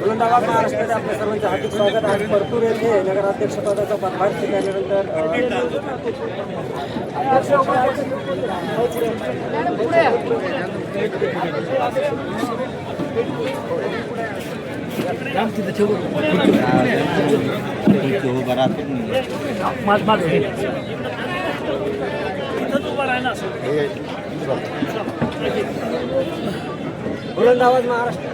गोलंदाबाद महाराष्ट्राचे आपल्या सर्वांचे हार्दिक स्वागत. आज परतूर येथे नगराध्यक्ष पदाचा पदभार स्वीकारल्यानंतर गोलंदाबाद महाराष्ट्र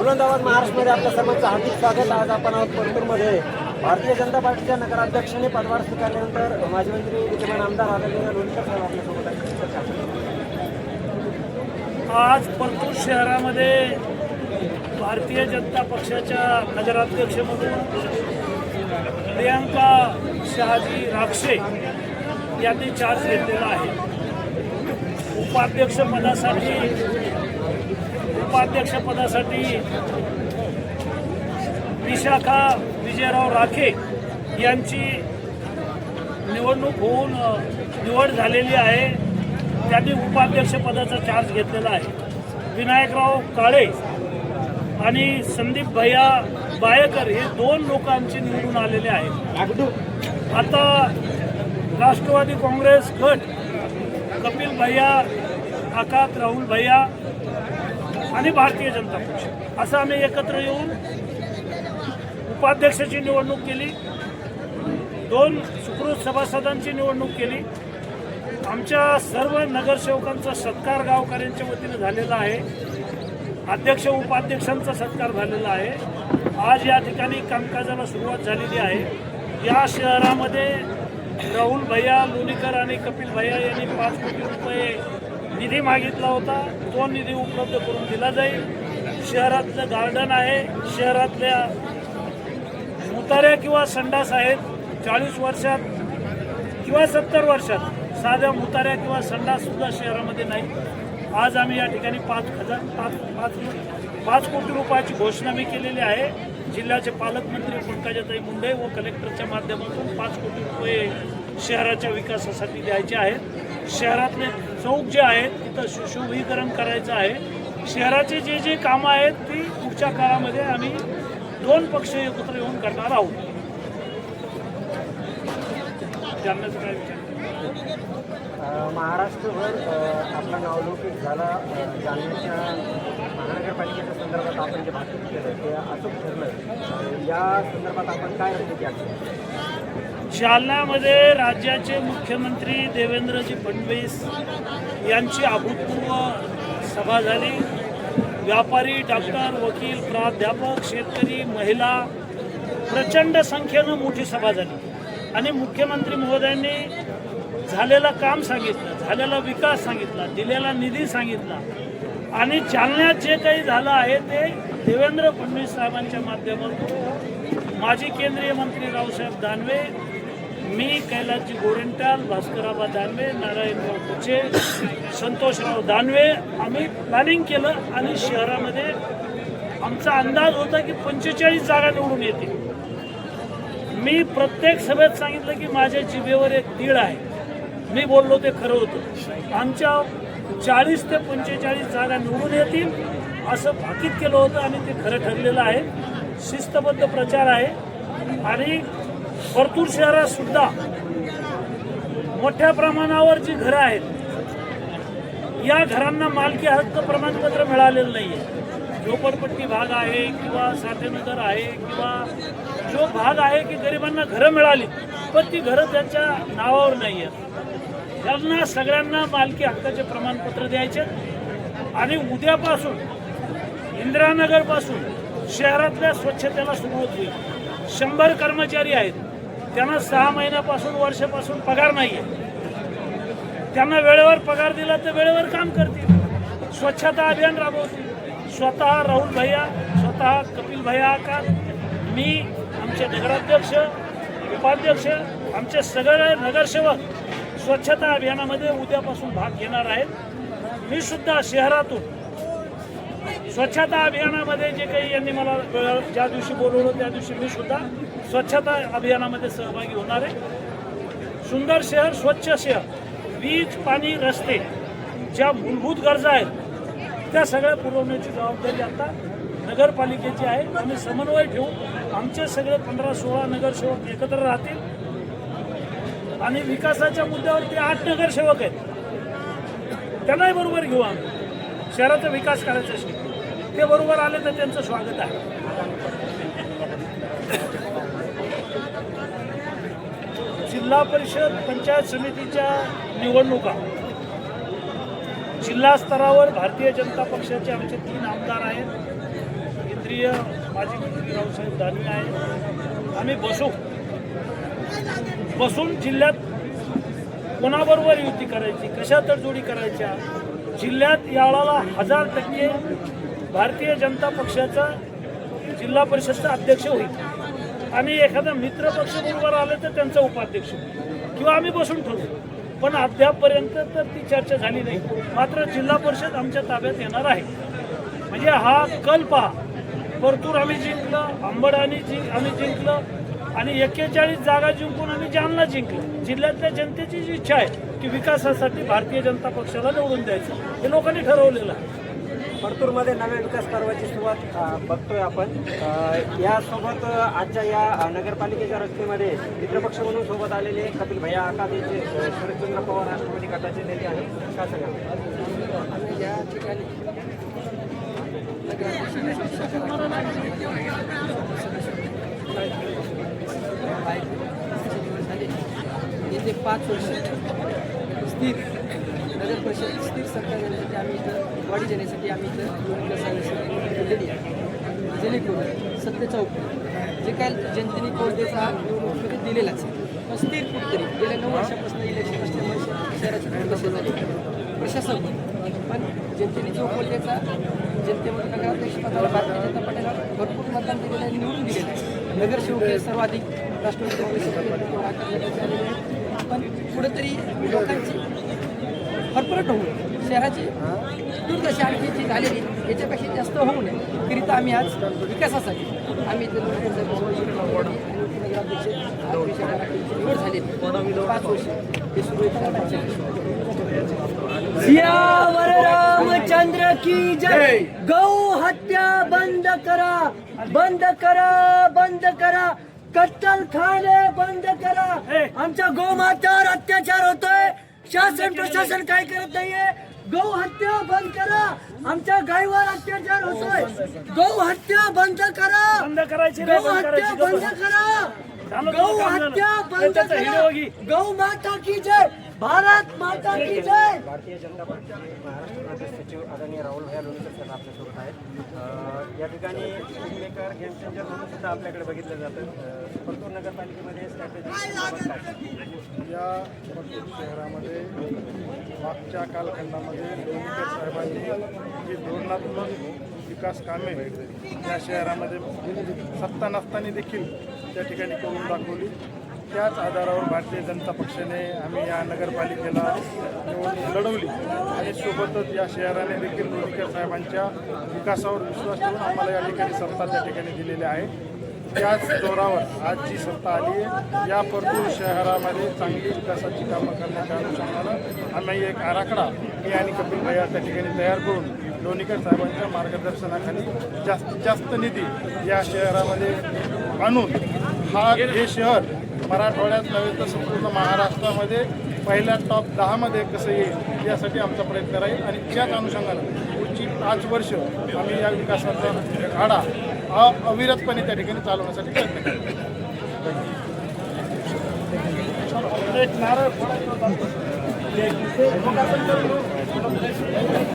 बुलंदाबाद महाराष्ट्रमध्ये आपल्या सर्वांचं हार्दिक स्वागत. आज आपण आहोत परतूरमध्ये भारतीय जनता पार्टीच्या नगराध्यक्षाने पदभार स्वीकारल्यानंतर माजी मंत्री विद्यमान आमदार आदरणीय लोणकर साहेब आपल्यासोबत आहेत. आज परतूर शहरामध्ये भारतीय जनता पक्षाच्या नगराध्यक्षमधून प्रियांका शहाजी राक्षे यांनी चार्ज घेतलेला आहे. उपाध्यक्षपदासाठी उपाध्यक्षपदासाठी विशाखा विजयराव राखे यांची निवडणूक होऊन निवड झालेली आहे. त्यांनी उपाध्यक्षपदाचा चार्ज घेतलेला आहे. विनायकराव काळे आणि संदीप भैया बायकर हे दोन लोक आमचे निवडून आलेले आहेत. आता राष्ट्रवादी काँग्रेस गट कपिल भैया आकात राहुल भैया आणि भारतीय जनता पक्ष. असं आम्ही एकत्र येऊन उपाध्यक्षाची निवडणूक केली. दोन सुकृत सभासदांची निवडणूक केली. आमच्या सर्व नगरसेवकांचा सत्कार गावकऱ्यांच्या वतीने झालेला आहे. अध्यक्ष उपाध्यक्षांचा सत्कार झालेला आहे. आज या ठिकाणी कामकाजाला सुरुवात झालेली आहे. या शहरामध्ये राहुल भैया लोणीकर आणि कपिल भैया यांनी पाच कोटी रुपये निधी मागितला होता तो निधी उपलब्ध करून दिला जाईल. शहरातलं गार्डन आहे शहरातल्या मुताऱ्या किंवा संडास आहेत चाळीस वर्षात किंवा सत्तर वर्षात साध्या मुताऱ्या किंवा संडास सुद्धा शहरामध्ये नाही. आज आम्ही या ठिकाणी पाच हजार पाच पाच पाच कोटी रुपयाची घोषणा मी केलेली आहे. जिल्ह्याचे पालकमंत्री पंकजाताई मुंडे व कलेक्टरच्या माध्यमातून पाच कोटी रुपये शहराच्या विकासासाठी द्यायचे आहेत. शहरातले चौक जे आहेत तिथं सुशोभीकरण करायचं आहे. शहराचे जे जे कामं आहेत ती पुढच्या काळामध्ये आम्ही दोन पक्ष एकत्र येऊन करणार आहोत. जालन्याचं काय विचार? महाराष्ट्रभर आपला नावलौकिक झाला. जालन्याच्या महानगरपालिकेच्या संदर्भात आपण जे भाषण केलं ते अचूक ठरलं या संदर्भात आपण काय रणनीती आखली जालन्यामध्ये राज्याचे मुख्यमंत्री देवेंद्रजी फडणवीस यांची अभूतपूर्व सभा झाली. व्यापारी डॉक्टर वकील प्राध्यापक शेतकरी महिला प्रचंड संख्येनं मोठी सभा झाली. आणि मुख्यमंत्री महोदयांनी झालेलं काम सांगितलं झालेला विकास सांगितला दिलेला निधी सांगितला. आणि जालन्यात जे काही झालं आहे ते देवेंद्र फडणवीस साहेबांच्या माध्यमातून. माजी केंद्रीय मंत्री रावसाहेब दानवे मी कैलासजी गोरेंटाल भास्कराबा दानवे नारायणराव कुचे संतोषराव दानवे आम्ही प्लॅनिंग केलं आणि शहरामध्ये आमचा अंदाज होता की पंचेचाळीस जागा निवडून येते मी प्रत्येक सभेत सांगितलं की माझ्या जिभेवर एक तीळ आहे. मी बोललो ते खरं होतं. आमच्या चाळीस ते पंचेचाळीस जागा निवडून येतील असं भाकीत केलं होतं आणि ते खरं ठरलेलं आहे. शिस्तबद्ध प्रचार आहे. आणि परतूर शहरात सुद्धा मोठ्या प्रमाणावर जी घरं आहेत या घरांना मालकी हक्क प्रमाणपत्र मिळालेलं नाही आहे झोपडपट्टी भाग आहे किंवा साठेनगर आहे किंवा जो भाग आहे की गरिबांना घरं मिळाली. पण ती घरं त्यांच्या नावावर नाही आहेत त्यांना सगळ्यांना मालकी हक्काचे प्रमाणपत्र द्यायचे. आणि उद्यापासून इंदिरानगरपासून शहरातल्या स्वच्छतेला सुरुवात होईल. शंभर कर्मचारी आहेत. त्यांना सहा महिन्यापासून वर्षापासून पगार नाही आहे त्यांना वेळेवर पगार दिला तर वेळेवर काम करतील. स्वच्छता अभियान राबवतील. स्वतः राहुल भैया स्वतः कपिल भैया आकार मी आमचे नगराध्यक्ष उपाध्यक्ष आमचे सगळे नगरसेवक स्वच्छता अभियानामध्ये उद्यापासून भाग घेणार आहेत. मी सुद्धा शहरातून स्वच्छता अभियानामध्ये जे काही यांनी मला ज्या दिवशी बोलवलं त्या दिवशी मी सुद्धा स्वच्छता अभियानामध्ये सहभागी होणार आहे. सुंदर शहर स्वच्छ शहर वीज पाणी रस्ते ज्या मूलभूत गरजा आहेत त्या सगळ्या पुरवण्याची जबाबदारी आता नगरपालिकेची आहे. आम्ही समन्वय ठेवू. आमचे सगळे पंधरा सोळा नगरसेवक एकत्र राहतील. आणि विकासाच्या मुद्द्यावरती आठ नगरसेवक आहेत. त्यांनाही बरोबर घेऊ आम्ही. शहराचा विकास करायचा असेल. ते बरोबर आले तर त्यांचं स्वागत आहे. जिल्हा परिषद पंचायत समितीच्या निवडणुका. जिल्हा स्तरावर भारतीय जनता पक्षाचे आमचे तीन आमदार आहेत. केंद्रीय माजी मंत्री रावसाहेब दानवे आहेत आम्ही बसू. बसून जिल्ह्यात कोणाबरोबर युती करायची कशा तडजोडी करायच्या? जिल्ह्यात यावेळेला हजार टक्के भारतीय जनता पक्षाचा जिल्हा परिषदचा अध्यक्ष होईल. आणि एखादा मित्र पक्ष बरोबर आले तर त्यांचा उपाध्यक्ष होईल. किंवा आम्ही बसून ठरवू. पण अद्यापपर्यंत तर ती चर्चा झाली नाही. मात्र जिल्हा परिषद आमच्या ताब्यात येणार आहे. म्हणजे हा कल पहा. परतूर आम्ही जिंकलं अंबड आणि जिंक आम्ही जिंकलं. आणि एक्केचाळीस जागा जिंकून आम्ही जालना जिंकलं. जिल्ह्यातल्या जनतेची जी इच्छा आहे की विकासासाठी भारतीय जनता पक्षाला निवडून द्यायचं हे लोकांनी ठरवलेलं आहे. परतूरमध्ये नव्या विकास पर्वाची सुरुवात बघतोय आपण. यासोबत आजच्या या नगरपालिकेच्या रचनेमध्ये मित्रपक्ष म्हणून सोबत आलेले कपिल भैया आकादेचे अ, शरदचंद्र पवार राष्ट्रवादी गटाचे नेते आहेत. काय सांगा आम्ही या ठिकाणी येथे पाच वर्ष स्थिर नगर परिषद स्थिर सरकार येण्यासाठी आम्ही इथं वाढी देण्यासाठी आम्ही इथं निवडणूक केलेली आहे. जेणेकरून सत्तेचा उपयोग जे काय जनतेने कौल द्यायचा निवडणुकीमध्ये दिलेलाच आहे पण स्थिर कुठतरी गेल्या नऊ वर्षापासून इलेक्शन असल्यामुळे शहराची दुर्दशा झाली प्रशासन पण जनतेने जो कौल द्यायचा जनतेमध्ये नगराध्यक्ष पदाला भारतीय जनता पक्षाला भरपूर मतदान दिलेलं आहे निवडून दिलेलं आहे. नगरसेवक हे सर्वाधिक राष्ट्रवादी काँग्रेसचे आकारण्यात आलेले आहेत पण कुठेतरी लोकांची फरफरट होऊन शहराची दुर्दशा आणखी जी झालेली याच्यापेक्षा जास्त होऊ नये. करिता आम्ही आज विकासासाठी आम्ही निवड झाली पाच वर्ष हे सुरू रामचंद्र की जय. गौ हत्या बंद करा बंद करा बंद करा. कत्तल खाने बंद करा. आमच्या गोमात्यावर अत्याचार होतोय. शासन प्रशासन काय करत नाहीये? गौ हत्या बंद करा. आमच्या गायीवर अत्याचार होतोय. गौ हत्या बंद करा. बंद करायची गौ बंद हत्या बंद. करा. गौ. हत्या बंद करा. गौ माता की जय. भारत माता की जय. भारतीय जनता पक्षाचे महाराष्ट्र प्रदेश सचिव आदरणीय राहुल भैया लोणीकर सर आपल्यासोबत आहेत. या ठिकाणी मेकर गेम चेंजर म्हणून सुद्धा आपल्याकडे बघितलं जातं. परतूर नगरपालिकेमध्ये स्ट्रॅटेजी या परतूर शहरामध्ये मागच्या कालखंडामध्ये लोणीकर साहेबांनी जी धोरणात्मक विकास कामे या शहरामध्ये सत्ता नसताना देखील त्या ठिकाणी करून दाखवली. त्याच आधारावर भारतीय जनता पक्षाने आम्ही या नगरपालिकेला निवडणूक लढवली. आणि सोबतच या शहराने देखील लोणीकर साहेबांच्या विकासावर विश्वास ठेवून आम्हाला या ठिकाणी सत्ता त्या ठिकाणी दिलेली आहे. त्याच जोरावर आज जी सत्ता आली आहे. या परतूर शहरामध्ये चांगली विकासाची कामं करण्याच्या अनुषंगानं आम्ही एक आराखडा मी आणि कपिल भैया त्या ठिकाणी तयार करून लोणीकर साहेबांच्या मार्गदर्शनाखाली जास्तीत जास्त निधी या शहरामध्ये आणून हा हे शहर मराठवाड्यात नव्हे तर संपूर्ण महाराष्ट्रामध्ये पहिल्या टॉप दहामध्ये कसं येईल यासाठी आमचा प्रयत्न राहील आणि त्याच अनुषंगानं पुढची पाच वर्ष आम्ही या विकासाचा आढा अविरतपणे त्या ठिकाणी चालवण्यासाठी प्रयत्न करतो